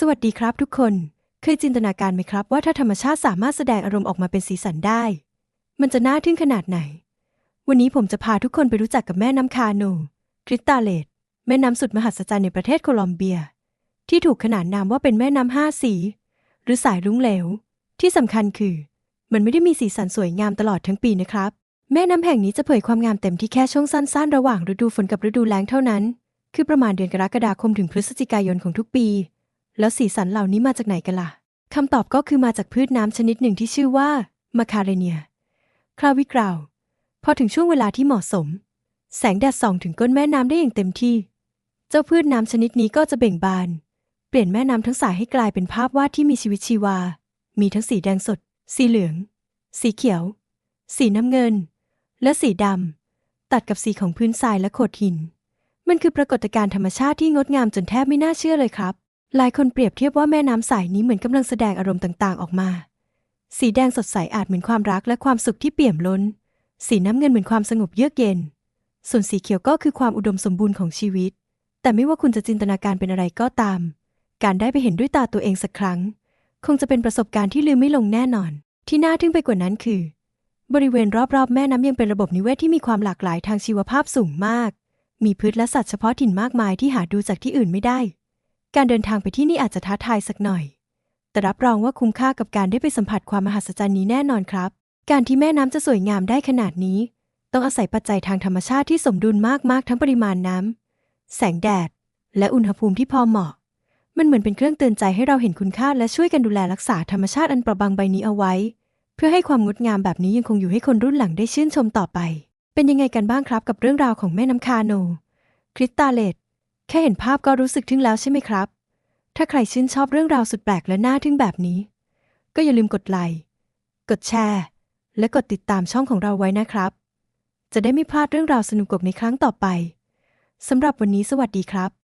สวัสดีครับทุกคน เคยจินตนาการไหมครับว่าถ้าธรรมชาติสามารถแสดงอารมณ์ออกมาเป็นสีสันได้ มันจะน่าทึ่งขนาดไหน วันนี้ผมจะพาทุกคนไปรู้จักกับแม่น้ำคาโนคริสตาเลตแม่น้ำสุดมหัศจรรย์ในประเทศโคลอมเบีย ที่ถูกขนานนามว่าเป็นแม่น้ำห้าสี หรือสายรุ้งเหลว ที่สำคัญคือ มันไม่ได้มีสีสันสวยงามตลอดทั้งปีนะครับ แม่น้ำแห่งนี้จะเผยความงามเต็มที่แค่ช่วงสั้นๆ ระหว่างฤดูฝนกับฤดูแล้งเท่านั้น คือประมาณเดือนกรกฎาคมถึงพฤศจิกายนของทุกปี แล้วสีสันเหล่านี้มาจากไหนกันล่ะคำตอบก็คือมาจากพืชน้ำชนิดหนึ่งที่ชื่อว่ามาคาเรเนีย คราวิกราว พอถึงช่วงเวลาที่เหมาะสม แสงแดดส่องถึงก้นแม่น้ำได้อย่างเต็มที่ เจ้าพืชน้ำชนิดนี้ก็จะเบ่งบาน เปลี่ยนแม่น้ำทั้งสายให้กลายเป็นภาพวาดที่มีชีวิตชีวา มีทั้งสีแดงสด สีเหลือง สีเขียว สีน้ำเงิน และสีดำตัดกับสีของพื้นทรายและโขดหิน มันคือปรากฏการณ์ธรรมชาติที่งดงามจนแทบไม่น่าเชื่อเลยครับ หลายคนเปรียบเทียบว่าแม่น้ำสายนี้เหมือนกำลังแสดงอารมณ์ต่างๆ ออกมา สีแดงสดใสอาจเหมือนความรักและความสุขที่เปี่ยมล้น สีน้ำเงินเหมือนความสงบเยือกเย็น ส่วนสีเขียวก็คือความอุดมสมบูรณ์ของชีวิต แต่ไม่ว่าคุณจะจินตนาการเป็นอะไรก็ตาม การได้ไปเห็นด้วยตาตัวเองสักครั้ง คงจะเป็นประสบการณ์ที่ลืมไม่ลงแน่นอน ที่น่าทึ่งไปกว่านั้นคือ บริเวณรอบๆ แม่น้ำยังเป็นระบบนิเวศที่มีความหลากหลายทางชีวภาพสูงมาก มีพืชและสัตว์เฉพาะถิ่นมากมายที่หาดูจากที่อื่นไม่ได้ การเดินทางไปที่นี่อาจจะท้าทายสักหน่อย แต่รับรองว่าคุ้มค่ากับการได้ไปสัมผัสความมหัศจรรย์นี้แน่นอนครับ การที่แม่น้ำจะสวยงามได้ขนาดนี้ ต้องอาศัยปัจจัยทางธรรมชาติที่สมดุลมากๆ ทั้งปริมาณน้ำแสงแดด และอุณหภูมิที่พอเหมาะ มันเหมือนเป็นเครื่องเตือนใจให้เราเห็นคุณค่าและช่วยกันดูแลรักษาธรรมชาติอันประบางใบนี้เอาไว้ เพื่อให้ความงดงามแบบนี้ยังคงอยู่ให้คนรุ่นหลังได้ชื่นชมต่อไป เป็นยังไงกันบ้างครับกับเรื่องราวของแม่น้ำคาโน คริสตาเลต ค่เห็นภาพก็รู้สึกทึ่งแล้วใช่ไหมครับ ถ้าใครชื่นชอบเรื่องราวสุดแปลกและน่าทึ่งแบบนี้ ก็อย่าลืมกดไลค์ กดแชร์ และกดติดตามช่องของเราไว้นะครับ จะได้ไม่พลาดเรื่องราวสนุกๆในครั้งต่อไปสำหรับวันนี้สวัสดีครับ